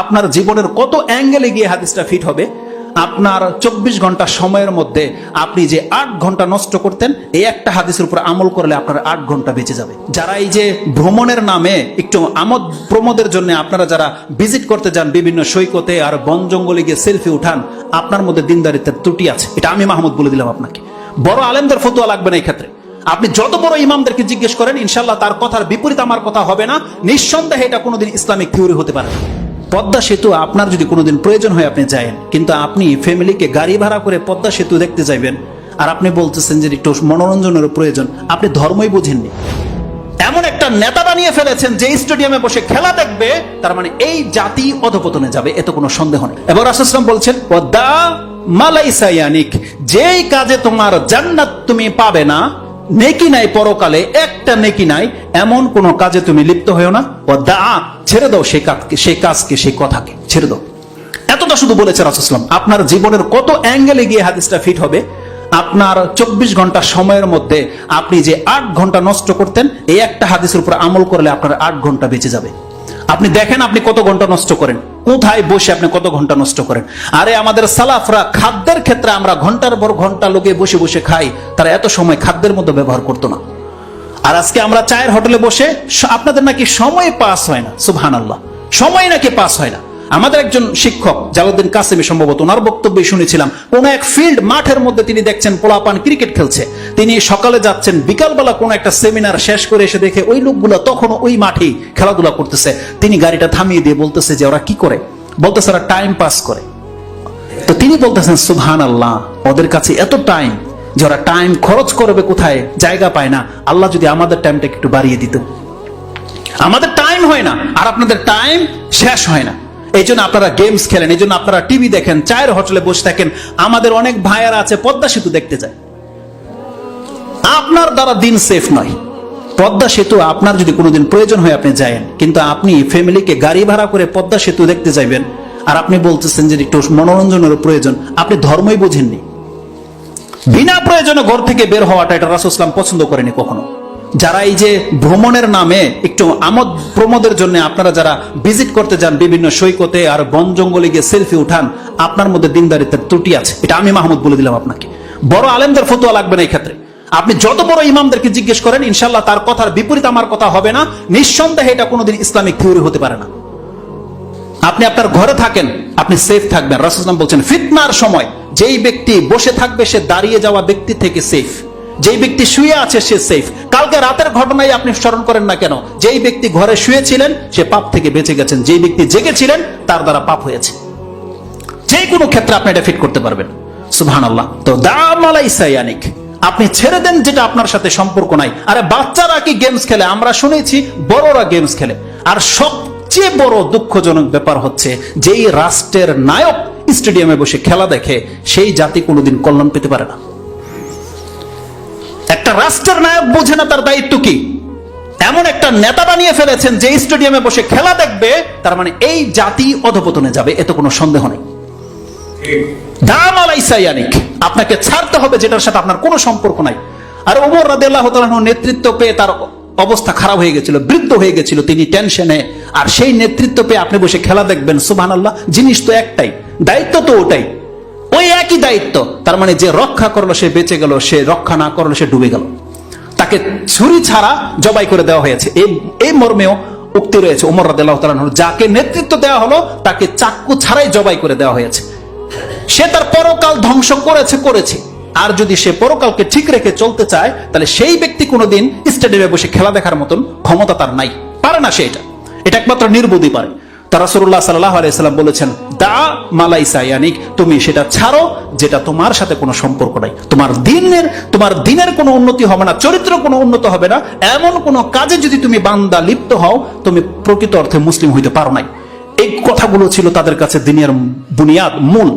আপনার জীবনের কত অ্যাঙ্গেলে গিয়ে হাদিসটা ফিট হবে, আপনার চব্বিশ ঘণ্টা সময়ের মধ্যে আপনি যে আট ঘণ্টা নষ্ট করতেন, এই একটা হাদিসের উপর আমল করলে আপনার আট ঘণ্টা বেঁচে যাবে। যারা এই যে ভ্রমণের নামে একটু আমোদ প্রমোদের জন্য আপনারা যারা ভিজিট করতে যান বিভিন্ন সৈকতে আর বন জঙ্গলে গিয়ে সেলফি উঠান, আপনার মধ্যে দিনদারিত্বের ত্রুটি আছে। এটা আমি মাহমুদ বলে দিলাম আপনাকে। বড় আলেমদের ফতুয়া লাগবে না এই ক্ষেত্রে আপনি যত বড় ইমামদেরকে জিজ্ঞেস করেন ইনশাল্লাহ তার কথার বিপরীত আমার কথা হবে না। নিঃসন্দেহে এটা কোনোদিন ইসলামিক থিওরি হতে পারে পদ্মা সেতু আপনার যদি কোনোদিন প্রয়োজন হয় আপনি যায়েন কিন্তু আপনি ফ্যামিলিকে গাড়ি ভাড়া করে পদ্মা সেতু দেখতে যাইবেন। আর আপনি বলতেছেন যে একটু মনোরঞ্জনের প্রয়োজন। আপনি ধর্মই বুঝেননি। এমন একটা নেতা বানিয়ে ফেলেছেন যে স্টেডিয়ামে বসে খেলা দেখবে, তার মানে এই জাতি অধপতনে যাবে, এত কোনো সন্দেহ নেই। এবার আসলাম বলছেন পদ্মা মালাইসায়ানিক যেই কাজে তোমার জান্নাত তুমি পাবে না নেকি নাই পরকালে, একটা নেকি নাই, এমন কোন কাজে তুমি লিপ্ত হয়েও না। ছেড়ে দাও সেই কাজকে সেই কাজকে, সেই কথাকে, ছেড়ে দাও। এতটা শুধু বলেছে রাসুসলাম আপনার জীবনের কত অ্যাঙ্গেলে গিয়ে হাদিসটা ফিট হবে, আপনার চব্বিশ ঘণ্টা সময়ের মধ্যে আপনি যে আট ঘণ্টা নষ্ট করতেন, এই একটা হাদিসের উপর আমল করলে আপনার আট ঘণ্টা বেঁচে যাবে। আপনি দেখেন আপনি কত ঘণ্টা নষ্ট করেন। কোথায় বসে আপনি কত ঘণ্টা নষ্ট করেন? আরে আমাদের সালাফরা খাদ্যের ক্ষেত্রে আমরা ঘণ্টার পর ঘণ্টা লোকে বসে বসে খাই, তারা এত সময় খাদ্যের মধ্যে ব্যবহার করতো না। আর আজকে আমরা চায়ের হোটেলে বসে আপনাদের নাকি সময় পাস হয় না সুবহান আল্লাহ সময় নাকি পাস হয় না। আমাদের একজন শিক্ষক জালাউদ্দিন কাসেমি, সম্ভবত ওনার বক্তব্যে শুনেছিলাম, কোন এক ফিল্ড মাঠের মধ্যে তিনি দেখছেন পোলাপান ক্রিকেট খেলছে। তিনি সকালে যাচ্ছেন, বিকালবেলা কোন একটা সেমিনার শেষ করে এসে দেখে ওই লোকগুলো তখনও ওই মাঠেই খেলাধুলা করতেছে। তিনি গাড়িটা থামিয়ে দিয়ে বলতেছে যে, ওরা কি করে? বলতেছে, ওরা টাইম পাস করে। তো তিনি বলতেছেন সুবহান আল্লাহ ওদের কাছে এত টাইম যে ওরা টাইম খরচ করবে কোথায়? জায়গা পায় না। আল্লাহ যদি আমাদের টাইমটা একটু বাড়িয়ে দিত। আমাদের টাইম হয় না, আর আপনাদের টাইম শেষ হয় না। এই জন্য আপনারা গেমস খেলেন এই জন্য আপনারা টিভি দেখেন, চায়ের হোটেলে বসে থাকেন। আমাদের অনেক ভাইয়ারা আছে, পদ্মা সেতু দেখতে যায়। আপনার দ্বারা দিন সেফ নয়। পদ্মা সেতু আপনার যদি কোনোদিন প্রয়োজন হয় আপনি যায়েন। কিন্তু আপনি ফ্যামিলিকে গাড়ি ভাড়া করে পদ্মা সেতু দেখতে যাইবেন। আর আপনি বলতেছেন যে একটু মনোরঞ্জনের প্রয়োজন। আপনি ধর্মই বুঝেননি। বিনা প্রয়োজনে ঘর থেকে বের হওয়াটা এটা রাসুসলাম পছন্দ করেনি কখনো। যারা এই যে ভ্রমণের নামে একটু আমোদ প্রমোদের জন্য আপনারা যারা ভিজিট করতে যান বিভিন্ন সৈকতে আর বন জঙ্গলে গিয়ে সেলফি উঠান, আপনার মধ্যে দিনদারিত্বের ত্রুটি আছে। এটা আমি মাহমুদ বলে দিলাম আপনাকে। বড় আলেমদের ফতুয়া লাগবে না এই ক্ষেত্রে আপনি যত বড় ইমামদেরকে জিজ্ঞেস করেন ইনশাল্লাহ তার কথার বিপরীত আমার কথা হবে না। নিঃসন্দেহে এটা কোনোদিন ইসলামিক থিওরি হতে পারে না। আপনি আপনার ঘরে থাকেন, আপনি সেফ থাকবেন। রাসুলাম বলছেন, ফিতনার সময় যেই ব্যক্তি বসে থাকবে, সে দাঁড়িয়ে যাওয়া ব্যক্তি থেকে সেফ। যেই ব্যক্তি শুয়ে আছে, সে সেফ কালকে রাতের ঘটনাই আপনি স্মরণ করেন না কেন? যেই ব্যক্তি ঘরে শুয়েছিলেন, সে পাপ থেকে বেঁচে গেছেন। যেই ব্যক্তি জেগেছিলেন, তার দ্বারা পাপ হয়েছে। যে কোনো ক্ষেত্রে আপনি এটা ফিট করতে পারবেন। সুবহান আল্লাহ তো দামালাই সায়ানিক। আপনি ছেড়ে দেন যেটা আপনার সাথে সম্পর্ক নাই। আরে বাচ্চারা কি গেমস খেলে? আমরা শুনেছি বড়রা গেমস খেলে। আর সবচেয়ে বড় দুঃখজনক ব্যাপার হচ্ছে, যেই রাষ্ট্রের নায়ক স্টেডিয়ামে বসে খেলা দেখে, সেই জাতি কোনোদিন কল্যাণ পেতে পারে না। একটা রাষ্ট্রের নায়ক বোঝে না তার দায়িত্ব কি? এমন একটা নেতা বানিয়ে ফেলেছেন যে স্টেডিয়ামে বসে খেলা দেখবে, তার মানে এই জাতি অধপতনে যাবে, এত কোনো সন্দেহ নেই। দাম আলাইসাইয়ানিক আপনাকে ছাড়তে হবে যেটার সাথে আপনার কোনো সম্পর্ক নাই। আর ওমর রাদিয়াল্লাহু তাআলা নেতৃত্ব পেয়ে তার অবস্থা খারাপ হয়ে গেছিল, বৃদ্ধ হয়ে গেছিল তিনি টেনশনে। আর সেই নেতৃত্ব পেয়ে আপনি বসে খেলা দেখবেন, সুবহানাল্লাহ, জিনিস তো একটাই, দায়িত্ব তো ওটাই। ওই একই দায়িত্ব। তার মানে যে রক্ষা করল সে বেঁচে গেল সে রক্ষা না করল সে ডুবে গেল। তাকে ছুরি ছাড়া জবাই করে দেওয়া হয়েছে। এই এই মর্মেও উক্তি রয়েছে। তাআলা আনহু, যাকে নেতৃত্ব দেওয়া হলো তাকে চাক্কু ছাড়াই জবাই করে দেওয়া হয়েছে। সে তার পরকাল ধ্বংস করেছে করেছে। আর যদি সে পরকালকে ঠিক রেখে চলতে চায় তাহলে সেই ব্যক্তি কোনোদিন স্টেডিয়ামে বসে খেলা দেখার মতন ক্ষমতা তার নাই। পারে না সে এটা। এটা একমাত্র নির্বুদ্ধি পারে। তারা রাসূলুল্লাহ সাল্লাল্লাহু আলাইহি সাল্লাম বলেছেন, দা মালাইসা ইয়ানিক তুমি সেটা ছাড়ো যেটা তোমার সাথে কোনো সম্পর্ক নাই। তোমার দিনের তোমার দিনের কোনো উন্নতি হবে না, চরিত্র কোনো উন্নত হবে না। এমন কোনো কাজে যদি তুমি বান্দা লিপ্ত হও, তুমি প্রকৃত অর্থে মুসলিম হইতে পারো নাই। এই কথাগুলো ছিল তাদের কাছে দিনের বুনিয়াদ, মূল।